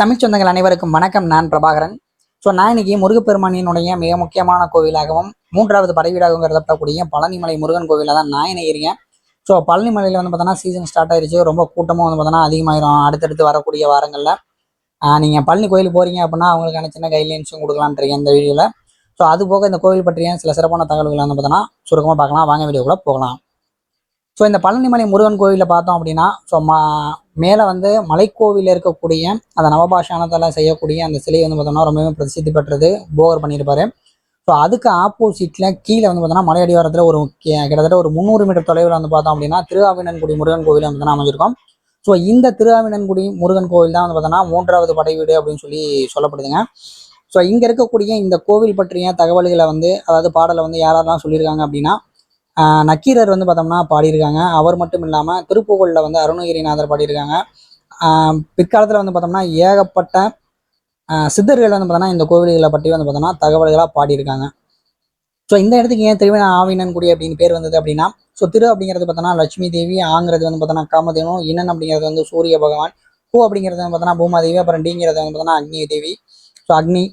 தமிழ் சொந்தங்கள் அனைவருக்கும் வணக்கம். நான் பிரபாகரன். ஸோ நான் இன்னைக்கு முருகப்பெருமானினுடைய மிக முக்கியமான கோவிலாகவும் மூன்றாவது படைவீடாகவும் கருதப்படக்கூடிய பழனிமலை முருகன் கோவிலில் தான் நான் இணைகிறேன். ஸோ பழனிமலையில் வந்து பார்த்தோன்னா சீசன் ஸ்டார்ட் ஆயிடுச்சு ரொம்ப கூட்டமும் வந்து பார்த்தோன்னா அதிகமாயிரும். அடுத்தடுத்து வரக்கூடிய வாரங்களில். நீங்கள் பழனி கோயிலுக்கு போகிறீங்க அப்படின்னா அவங்களுக்கான சின்ன கைட்லைன்ஸும் கொடுக்கலான்றீங்க இந்த வீடியோவில் ஸோ அது போக இந்த கோவில் பற்றிய சில சிறப்பான தகவல்களை வந்து பார்த்தோன்னா சுருக்கமாக பார்க்கலாம். வாங்க வீடியோக்குள்ளே போகலாம். ஸோ இந்த பழனிமலை முருகன் கோவிலில் பார்த்தோம் அப்படின்னா ஸோ மா மேலே வந்து மலைக்கோவிலில் இருக்கக்கூடிய அந்த நவபாஷானத்தில் செய்யக்கூடிய அந்த சிலை வந்து பார்த்தோம்னா ரொம்பவே பிரசித்தி பெற்றது போகர் பண்ணியிருப்பாரு. ஸோ அதுக்கு ஆப்போசிட்டில் கீழே வந்து பார்த்தோன்னா மலை அடிவாரத்தில் ஒரு கிட்டத்தட்ட ஒரு முந்நூறு மீட்டர் தொலைவில் வந்து பார்த்தோம் அப்படின்னா திருவாவினன்குடி முருகன் கோவில் வந்து தான் அமைஞ்சிருக்கும். ஸோ இந்த திருவாவினன்குடி முருகன் கோவில் தான் வந்து பார்த்தோன்னா மூன்றாவது படை வீடு அப்படின்னு சொல்லி சொல்லப்படுதுங்க. ஸோ இங்கே இருக்கக்கூடிய இந்த கோவில் பற்றிய தகவல்களை வந்து அதாவது பாடலை வந்து யாரெல்லாம் சொல்லியிருக்காங்க அப்படின்னா நக்கீரர் வந்து பார்த்தோம்னா பாடியிருக்காங்க. அவர் மட்டும் இல்லாமல் திருப்புகழில் வந்து அருணகிரிநாதர் பாடியிருக்காங்க. பிற்காலத்தில் வந்து பார்த்தோம்னா ஏகப்பட்ட சித்தர்கள் வந்து பார்த்தோம்னா இந்த கோவில்களை பற்றி வந்து பார்த்தோம்னா தகவல்களாக பாடியிருக்காங்க. ஸோ இந்த இடத்துக்கு ஏன் திருவிழா ஆவினன்குடி அப்படின்னு பேர் வந்தது அப்படின்னா ஸோ திரு அப்படிங்கிறது பார்த்தோன்னா லட்சுமி தேவி ஆங்கிறது வந்து பார்த்தோன்னா காமதேனு இன்னன் அப்படிங்கிறது வந்து சூரிய பகவான் பூ அப்படிங்கிறது வந்து பார்த்தோன்னா பூமாதேவி அப்புறம் டிங்கிறது வந்து பார்த்தோன்னா அக்னி தேவி. ஸோ அக்னி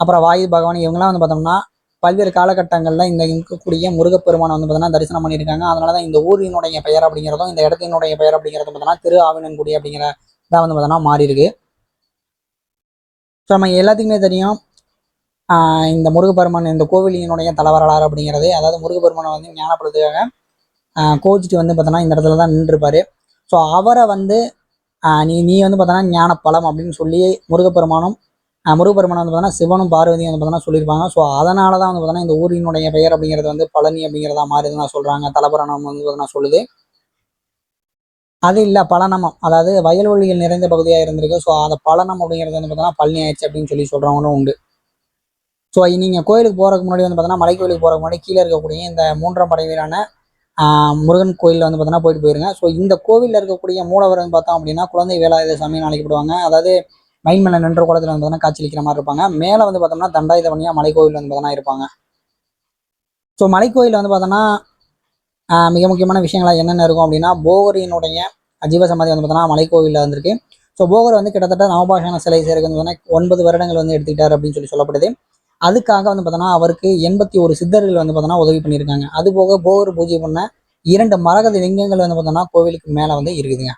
அப்புறம் வாயு பகவான் இவங்கெல்லாம் வந்து பார்த்தோம்னா பல்வேறு காலகட்டங்களில் இந்த இருக்கக்கூடிய முருகப்பெருமானை வந்து பார்த்தீங்கன்னா தரிசனம் பண்ணியிருக்காங்க. அதனால தான் இந்த ஊரினுடைய பெயர் அப்படிங்கிறதும் இந்த இடத்தினுடைய பெயர் அப்படிங்கிறதும் பார்த்தோன்னா திரு ஆவினன்குடி அப்படிங்கிற இதாக வந்து பார்த்தோன்னா மாறி இருக்கு ஸோ நம்ம எல்லாத்துக்குமே தெரியும் ஆஹ் இந்த முருகப்பெருமான் இந்த கோவிலினுடைய தலைவரலாறு அப்படிங்கிறது. அதாவது முருகப்பெருமானை வந்து ஞானப்படுத்துக்காக கோச்சிட்டு வந்து பார்த்தோன்னா இந்த இடத்துல தான் நின்றுருப்பாரு. ஸோ அவரை வந்து நீ நீ வந்து பார்த்தோன்னா ஞானப்பழம் அப்படின்னு சொல்லி முருகப்பெருமானும் முருகப்பெருமான் வந்து பார்த்தோன்னா சிவனும் பார்வதியும் வந்து பார்த்தோன்னா சொல்லியிருப்பாங்க. ஸோ அதனால தான் வந்து பார்த்தோன்னா இந்த ஊரினுடைய பெயர் அப்படிங்கிறது வந்து பழனி அப்படிங்கிறதா மாறுதுன்னு சொல்கிறாங்க தலபுராணம் வந்து பார்த்தோன்னா சொல்லுது. அது இல்லை பழனமம். அதாவது வயல்வெளிகள் நிறைந்த பகுதியாக இருந்திருக்கு. ஸோ அந்த பழனம் அப்படிங்கிறது வந்து பார்த்தோன்னா பழனி ஆயிடுச்சு அப்படின்னு சொல்லி சொல்கிறவங்களும் உண்டு. ஸோ நீங்கள் கோயிலுக்கு போகிறதுக்கு முன்னாடி வந்து பார்த்தோன்னா மலை கோயிலுக்கு போகிறதுக்கு முன்னாடி கீழே இருக்கக்கூடிய இந்த மூன்றாம் படைவீரான ஆஹ், முருகன் கோயிலில் வந்து பார்த்தோன்னா போயிட்டு போயிருங்க. ஸோ இந்த கோவிலில் இருக்கக்கூடிய மூலவர் வந்து பார்த்தோம் அப்படின்னா குழந்தை வேலாயுத சாமின்னு அழைக்கப்படுவாங்க. அதாவது மெயின் மேலே நின்ற குளத்தில் வந்து பார்த்தோன்னா காட்சியளிக்கிற மாதிரி இருப்பாங்க. மேலே வந்து பார்த்தோம்னா தண்டாயுதபணியாக மலை வந்து பார்த்தோன்னா இருப்பாங்க. ஸோ மலைக்கோயில் வந்து பார்த்தோன்னா மிக முக்கியமான விஷயங்களாக என்னென்ன இருக்கும் அப்படின்னா போகரினுடைய ஜீவசமாதி வந்து பார்த்தோன்னா மலைக்கோவிலில் வந்திருக்கு. ஸோ போகர் வந்து கிட்டத்தட்ட நவபாஷான சிலை செய்யறதுக்கு வந்து ஒன்பது வருடங்கள் வந்து எடுத்துக்கிட்டார் அப்படின்னு சொல்லி சொல்லப்படுது. அதுக்காக வந்து பார்த்தோன்னா அவருக்கு எண்பத்தி ஒரு சித்தர்கள் வந்து பார்த்தோன்னா உதவி பண்ணியிருக்காங்க. அது போக போகர் பூஜை பண்ண இரண்டு மரகத லிங்கங்கள் வந்து பார்த்தோன்னா கோவிலுக்கு மேலே வந்து இருக்குதுங்க.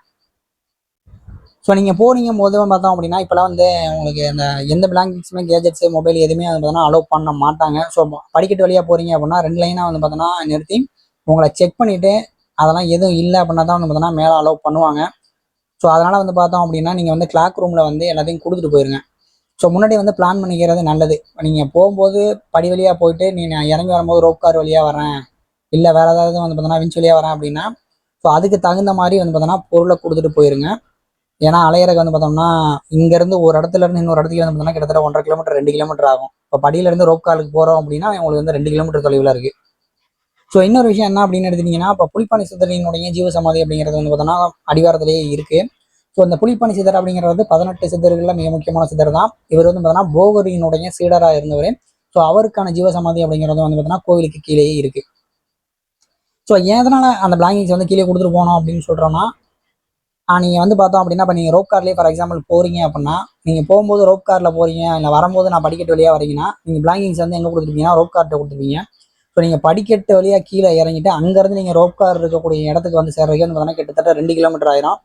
ஸோ நீங்கள் போனீங்க போது பார்த்தோம் அப்படின்னா இப்போலாம் வந்து உங்களுக்கு அந்த எந்த பிளாங்கெட்ஸுமே கேஜெட்ஸ் மொபைல் எதுவுமே வந்து பார்த்தோன்னா அலோவ் பண்ண மாட்டாங்க. ஸோ படிக்கட்டு வழியாக போகிறீங்க அப்படின்னா ரெண்டு லைனாக வந்து பார்த்தோன்னா நிறுத்தி உங்களை செக் பண்ணிவிட்டு அதெல்லாம் எதுவும் இல்லை அப்படின்னா தான் வந்து பார்த்தோன்னா மேலே அலோவ் பண்ணுவாங்க. ஸோ அதனால் வந்து பார்த்தோம் அப்படின்னா நீங்கள் வந்து கிளாக் ரூமில் வந்து எல்லாத்தையும் கொடுத்துட்டு போயிருங்க. ஸோ முன்னாடி வந்து பிளான் பண்ணிக்கிறது நல்லது. நீங்கள் போகும்போது படி வழியாக போயிட்டு நீ நான் இறங்கி வரும்போது ரோப் கார் வழியாக வரேன் இல்லை வேறு ஏதாவது வந்து பார்த்தோன்னா விஞ்ச் வழியாக வரேன் அப்படின்னா ஸோ அதுக்கு தகுந்த மாதிரி வந்து பார்த்தோன்னா பொருளை கொடுத்துட்டு போயிருங்க. ஏன்னா அலையறக்கு வந்து பார்த்தோம்னா இங்கேருந்து ஒரு இடத்துல இருந்து இன்னொரு இடத்துக்கு வந்து பார்த்தோம்னா கிட்டத்தட்ட ஒன்றரை கிலோமீட்டர் ரெண்டு கிலோமீட்டர் ஆகும். இப்போ படியிலேருந்து ரோப் காலுக்கு போகிறோம் அப்படின்னா உங்களுக்கு வந்து ரெண்டு கிலோமீட்டர் தொலைவில் இருக்குது ஸோ இன்னொரு விஷயம் என்ன அப்படின்னு எடுத்துட்டீங்கன்னா இப்போ புலிப்பாணி சித்தரினுடைய ஜீவசமாதி அப்படிங்கிறது வந்து பார்த்தோன்னா அடிவாரத்திலேயே இருக்குது ஸோ அந்த புலிப்பாணி சித்தர் அப்படிங்கிறது பதினெட்டு சித்தர்களில் மிக முக்கியமான சித்தர் தான். இவர் வந்து பார்த்தோன்னா போகரியினுடைய சீடராக இருந்தவர். ஸோ அவருக்கான ஜீவசமாதி அப்படிங்கிறது வந்து பார்த்தோன்னா கோவிலுக்கு கீழேயே இருக்குது ஸோ எதனால் அந்த பிளாங்கிங்ஸ் வந்து கீழே கொடுத்துட்டு போனோம் அப்படின்னு சொல்கிறோன்னா நீங்கள் வந்து பார்த்தோம் அப்படின்னா இப்போ நீங்கள் ரோப் கார்லேயே ஃபார் எக்ஸாம்பிள் போகிறீங்க அப்படின்னா நீங்கள் போகும்போது ரோப் காரில் போகிறீங்க இல்லை வரும்போது நான் படிக்கட்டு வழியாக வரீங்கன்னா நீங்கள் பிளாங்கிங்ஸ் வந்து எங்கே கொடுத்துருப்பீங்கன்னா ரோப் கார்ட்டை கொடுத்துருப்பீங்க. ஸோ நீங்கள் படிக்கட்டு வழியாக கீழே இறங்கிட்டு அங்கேருந்து நீங்கள் ரோப் கார் இருக்கக்கூடிய இடத்துக்கு வந்து சேர்றதுக்கு வந்து பார்த்தீங்கன்னா கிட்டத்தட்ட ரெண்டு கிலோமீட்டர் ஆயிரும்.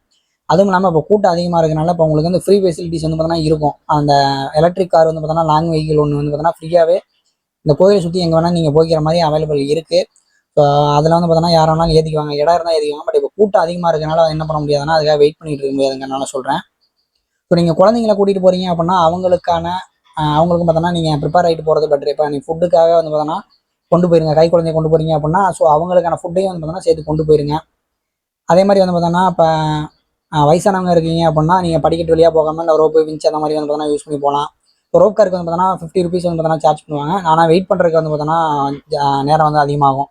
அதுவும் இல்லாமல் இப்போ கூட்டம் அதிகமாக இருக்கனால இப்போ உங்களுக்கு வந்து ஃப்ரீ ஃபெசிலிட்டிஸ் வந்து பார்த்தீங்கன்னா இருக்கும். அந்த எலக்ட்ரிக் கார் வந்து பார்த்தீங்கன்னா லாங் வெஹிக்கிள் ஒன்று வந்து பார்த்தீங்கன்னா ஃப்ரீயாகவே இந்த கோயிலை சுற்றி எங்கே வேணால் நீங்கள் போய்க்கிற மாதிரி அவைலபிள் இருக்குது ஸோ அதில் வந்து பார்த்தீங்கன்னா யார் வேணாலும் ஏற்றிக்குவாங்க இடம் இருந்தால் ஏற்றிக்குவாங்க பட் இப்போ கூட்டம் அதிகமாக இருக்கனால என்ன பண்ண முடியாதுன்னா அதுக்காக வெயிட் பண்ணிட்டு இருக்க முடியாதுங்கனால சொல்கிறேன் ஸோ நீங்கள் குழந்தைங்கள கூட்டிகிட்டு போகிறீங்க அப்படின்னா அவங்களுக்கான அவங்களுக்கும் பார்த்தோன்னா நீங்கள் ப்ரிப்பேர் ஆகிட்டு போகிறது பெட்டர் இப்போ நீங்கள் ஃபுட்டுக்காக வந்து பார்த்தோன்னா கொண்டு போயிருங்க. கை குழந்தைய கொண்டு போகிறீங்க அப்படின்னா ஸோ அவங்களுக்கான ஃபுட்டையும் வந்து பார்த்தோன்னா சேர்த்து கொண்டு போயிருங்க. அதே மாதிரி வந்து பார்த்தோன்னா இப்போ வயசானவங்க இருக்கீங்க அப்படின்னா நீங்கள் படிக்கட்டு வழியாக போகாமல் இல்லை ரோப்பு விஞ்ச் அந்த மாதிரி வந்து பார்த்தோன்னா யூஸ் பண்ணி போகலாம். இப்போ ரோப் காருக்கு வந்து பார்த்தோன்னா ஃபிஃப்டி ருபீஸ் வந்து பார்த்தோன்னா சார்ஜ் பண்ணுவாங்க. ஆனால் வெயிட் பண்ணுறதுக்கு வந்து பார்த்தோன்னா நேரம் வந்து அதிகமாகும்.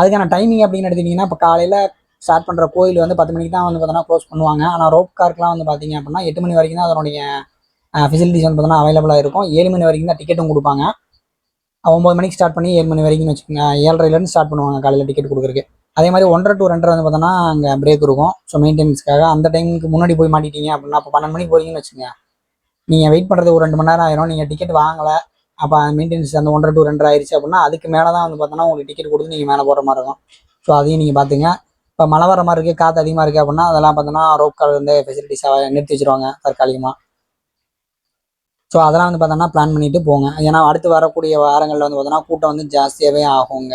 அதுக்கான டைமிங் அப்படின்னு எடுத்துக்கிட்டிங்கன்னா இப்போ காலையில் ஸ்டார்ட் பண்ணுற கோயில் வந்து பத்து மணிக்கு தான் வந்து பார்த்தோன்னா க்ளோஸ் பண்ணுவாங்க. ஆனால் ரோப் கார்க்கெலாம் வந்து பார்த்தீங்க அப்படின்னா எட்டு மணி வரைக்கும் தான் அதனுடைய ஃபெசிலிட்டிஸ் வந்து பார்த்தோன்னா அவைலபிளாக இருக்கும். ஏழு மணி வரைக்கும் தான் டிக்கெட்டும் கொடுப்பாங்க. ஒம்பது மணிக்கு ஸ்டார்ட் பண்ணி ஏழு மணி வரைக்கும் வச்சுக்கோங்க. ஏழரைலேருந்து ஸ்டார்ட் பண்ணுவாங்க காலையில் டிக்கெட் கொடுக்குறக்கு அதே மாதிரி ஒன்றரை டு ரெண்டரை வந்து பார்த்தோன்னா அங்கே பிரேக் இருக்கும். ஸோ மெயின்டெனன்ஸ்க்காக அந்த டைமுக்கு முன்னாடி போய் மாட்டிட்டீங்க அப்படின்னா இப்போ பன்னெண்டு மணிக்கு போகிறீங்கன்னு வச்சுக்கோங்க. நீங்கள் வெயிட் பண்ணுறது ஒரு ரெண்டு மணி நேரம் ஆயிரும். நீங்கள் டிக்கெட் வாங்கலை அப்போ மெயின்டெனன்ஸ் அந்த ஒன்றரை டூ ரெண்டரை ஆயிடுச்சு அப்படின்னா அதுக்கு மேலே தான் வந்து பார்த்தோன்னா உங்களுக்கு டிக்கெட் கொடுத்து நீங்கள் மேலே போகிற மாதிரி இருக்கும். ஸோ அதையும் நீங்கள் பார்த்துங்க. இப்போ மழை வர மாதிரி இருக்குது காற்று அதிகமாக இருக்குது அப்படின்னா அதெல்லாம் பார்த்தோன்னா ரோப் கால் வந்து ஃபெசிலிட்டிஸாக நிறுத்தி வச்சிருவாங்க தற்காலிகமாக ஸோ அதெல்லாம் வந்து பார்த்தோன்னா பிளான் பண்ணிட்டு போங்க. ஏன்னா அடுத்து வரக்கூடிய வாரங்களில் வந்து பார்த்தோன்னா கூட்டம் வந்து ஜாஸ்தியாகவே ஆகுங்க.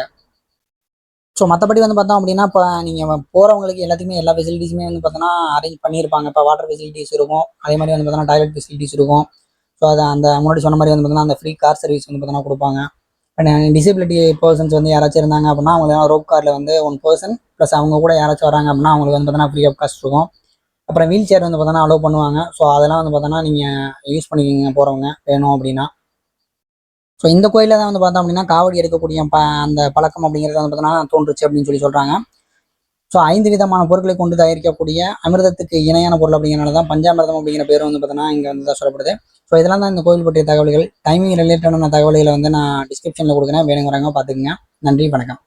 ஸோ மற்றபடி வந்து பார்த்தோம் அப்படின்னா இப்போ நீங்கள் போகிறவங்களுக்கு எல்லாத்துக்குமே எல்லா ஃபெசிலிட்டிஸுமே வந்து பார்த்தோன்னா அரேஞ்ச் பண்ணியிருப்பாங்க. இப்போ வாட்டர் ஃபெசிலிட்டிஸ் இருக்கும். அதே மாதிரி வந்து பார்த்தோன்னா டாய்லெட் ஃபெசிலிட்டிஸ் இருக்கும். ஸோ அதை அந்த முன்னாடி சொன்ன மாதிரி வந்து பார்த்தோன்னா அந்த ஃப்ரீ கார் சர்வீஸ் வந்து பார்த்தீங்கன்னா கொடுப்பாங்க. டிசபிலிட்டி பர்சன்ஸ் வந்து யாராச்சும் இருந்தாங்க அப்படின்னா அவங்க ரோப் காரில் வந்து ஒன் பர்சன் ப்ளஸ் அவங்க கூட யாராச்சும் வராங்க அப்படின்னா அவங்களுக்கு வந்து பார்த்தோன்னா ஃப்ரீ ஆஃப் காஸ்ட் இருக்கும். அப்புறம் வீல் சேர் வந்து பார்த்தோன்னா அலோவ் பண்ணுவாங்க. ஸோ அதெல்லாம் வந்து பார்த்தோன்னா நீங்கள் யூஸ் பண்ணிக்கிங்க போகிறவங்க வேணும் அப்படின்னா. ஸோ இந்த கோயிலில் தான் வந்து பார்த்தோம் அப்படின்னா காவடி எடுக்கக்கூடிய ப அந்த பழக்கம் அப்படிங்கிறது வந்து பார்த்தோன்னா தோன்றுச்சு அப்படின்னு சொல்லி சொல்கிறாங்க ஸோ ஐந்து விதமான பொருட்களை கொண்டு தயாரிக்கக்கூடிய அமிர்தத்துக்கு இணையான பொருள் அப்படிங்கிறனால தான் பஞ்சாமிர்தம் அப்படிங்கிற பேர் வந்து பார்த்தீங்கன்னா இங்கே வந்து தான் சொல்லப்படுது. ஸோ இதெல்லாம் தான் இந்த கோயில் பற்றிய தகவல்கள். டைமிங் ரிலேட்டடான தகவல்களை வந்து நான் டிஸ்கிரிப்ஷனில் கொடுக்குறேன். வேணுங்கிறவங்க பார்த்துக்குங்க. நன்றி வணக்கம்.